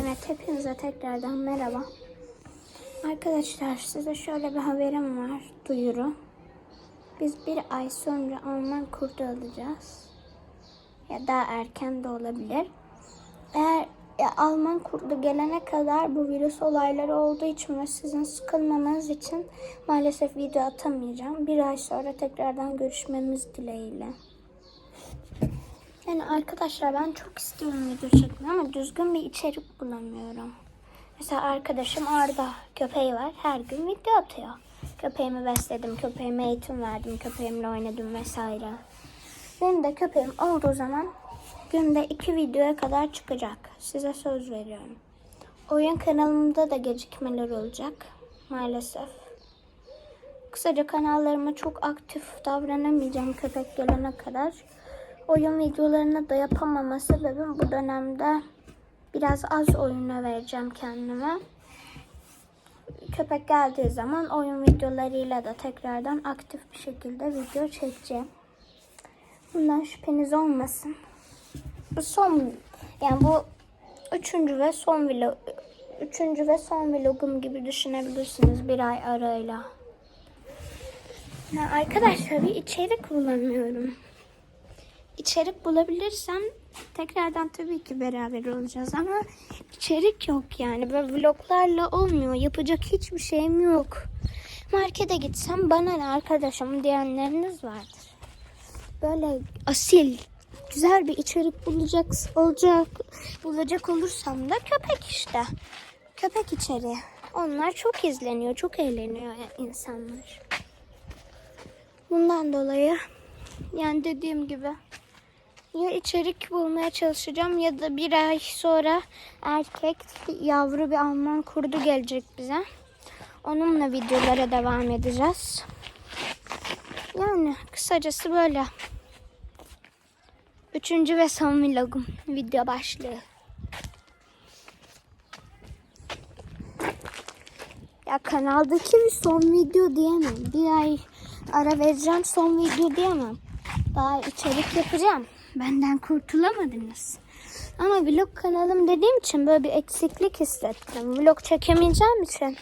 Evet hepinize tekrardan merhaba. Arkadaşlar size şöyle bir haberim var. Duyuru. Biz bir ay sonra Alman kurdu alacağız. Ya daha erken de olabilir. Eğer ya Alman kurdu gelene kadar bu virüs olayları olduğu için ve sizin sıkılmamanız için maalesef video atamayacağım. Bir ay sonra tekrardan görüşmemiz dileğiyle. Yani arkadaşlar ben çok istiyorum video çekmeyi ama düzgün bir içerik bulamıyorum. Mesela arkadaşım Arda köpeği var. Her gün video atıyor. Köpeğimi besledim, köpeğime eğitim verdim, köpeğimle oynadım vesaire. Benim de köpeğim olduğu zaman günde iki videoya kadar çıkacak. Size söz veriyorum. Oyun kanalımda da gecikmeler olacak. Maalesef. Kısaca kanallarıma çok aktif davranamayacağım köpek gelene kadar. Oyun videolarını da yapamama sebebim bu dönemde biraz az oyuna vereceğim kendime. Köpek geldiği zaman oyun videolarıyla da tekrardan aktif bir şekilde video çekeceğim. Bundan şüpheniz olmasın. Bu son yani bu üçüncü ve son vlog üçüncü ve son vlogum gibi düşünebilirsiniz bir ay arayla. Ya arkadaşlar bir içerik bulamıyorum. İçerik bulabilirsem tekrardan tabii ki beraber olacağız ama içerik yok yani. Böyle vloglarla olmuyor. Yapacak hiçbir şeyim yok. Markete gitsem bana ne arkadaşım diyenleriniz vardır. Böyle asil, güzel bir içerik bulacak olacak bulacak olursam da köpek işte. Köpek içeriği. Onlar çok izleniyor, çok eğleniyor insanlar. Bundan dolayı yani dediğim gibi ya içerik bulmaya çalışacağım ya da bir ay sonra erkek yavru bir Alman kurdu gelecek bize. Onunla videolara devam edeceğiz. Yani kısacası böyle. Üçüncü ve son vlogum. Video başlığı. Ya kanaldaki bir son video diyemem. Bir ay ara vereceğim son video diyemem. Daha içerik yapacağım. Benden kurtulamadınız. Ama vlog kanalım dediğim için böyle bir eksiklik hissettim. Vlog çekemeyeceğim için.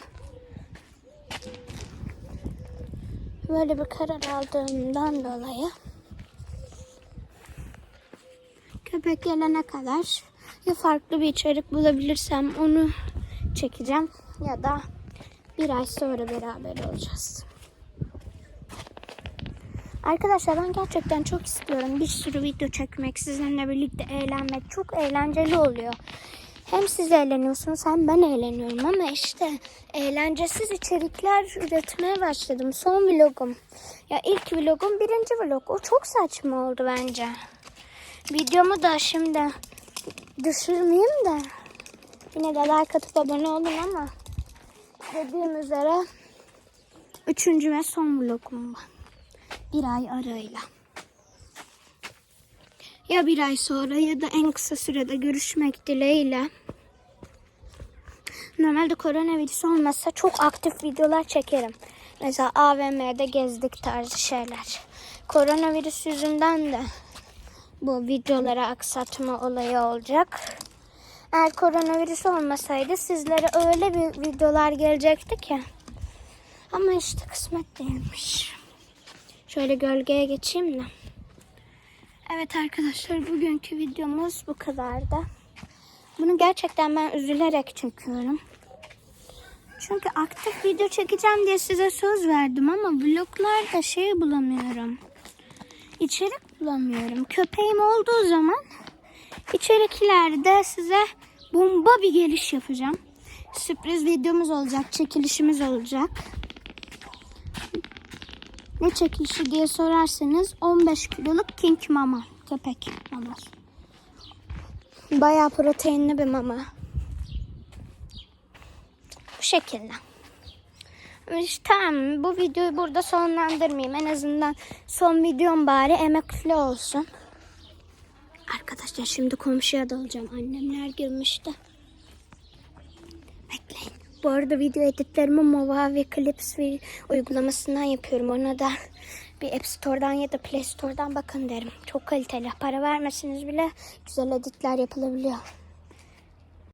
Böyle bir karar aldığımdan dolayı köpek gelene kadar ya farklı bir içerik bulabilirsem onu çekeceğim ya da bir ay sonra beraber olacağız. Arkadaşlar ben gerçekten çok istiyorum bir sürü video çekmek, sizinle birlikte eğlenmek çok eğlenceli oluyor. Hem siz eğleniyorsunuz hem ben eğleniyorum ama işte eğlencesiz içerikler üretmeye başladım. Son vlogum. Ya ilk vlogum birinci vlog. O çok saçma oldu bence. Videomu da şimdi düşürmeyeyim de yine de like atıp abone olun ama dediğim üzere üçüncü ve son vlogum bu bir ay arayla. Ya bir ay sonra ya da en kısa sürede görüşmek dileğiyle. Normalde koronavirüs olmasa çok aktif videolar çekerim. Mesela AVM'de gezdik tarzı şeyler. Koronavirüs yüzünden de bu videoları aksatma olayı olacak. Eğer koronavirüs olmasaydı sizlere öyle bir videolar gelecekti ki. Ama işte kısmet değilmiş. Şöyle gölgeye geçeyim de. Evet arkadaşlar bugünkü videomuz bu kadardı. Bunu gerçekten ben üzülerek çekiyorum. Çünkü aktif video çekeceğim diye size söz verdim ama vloglarda şey bulamıyorum. İçerik bulamıyorum. Köpeğim olduğu zaman içeriklerde size bomba bir geliş yapacağım. Sürpriz videomuz olacak, çekilişimiz olacak. Ne çekilişi diye sorarsanız 15 kiloluk King Mama köpek maması. Bayağı proteinli bir mama. Bu şekilde. İşte tamam bu videoyu burada sonlandırmayayım. En azından son videom bari emekli olsun. Arkadaşlar şimdi komşuya dalacağım. Annemler girmişti. Bu arada video editlerimi Mova ve Clips uygulamasından yapıyorum. Ona da bir App Store'dan ya da Play Store'dan bakın derim. Çok kaliteli. Para vermesiniz bile güzel editler yapılabiliyor.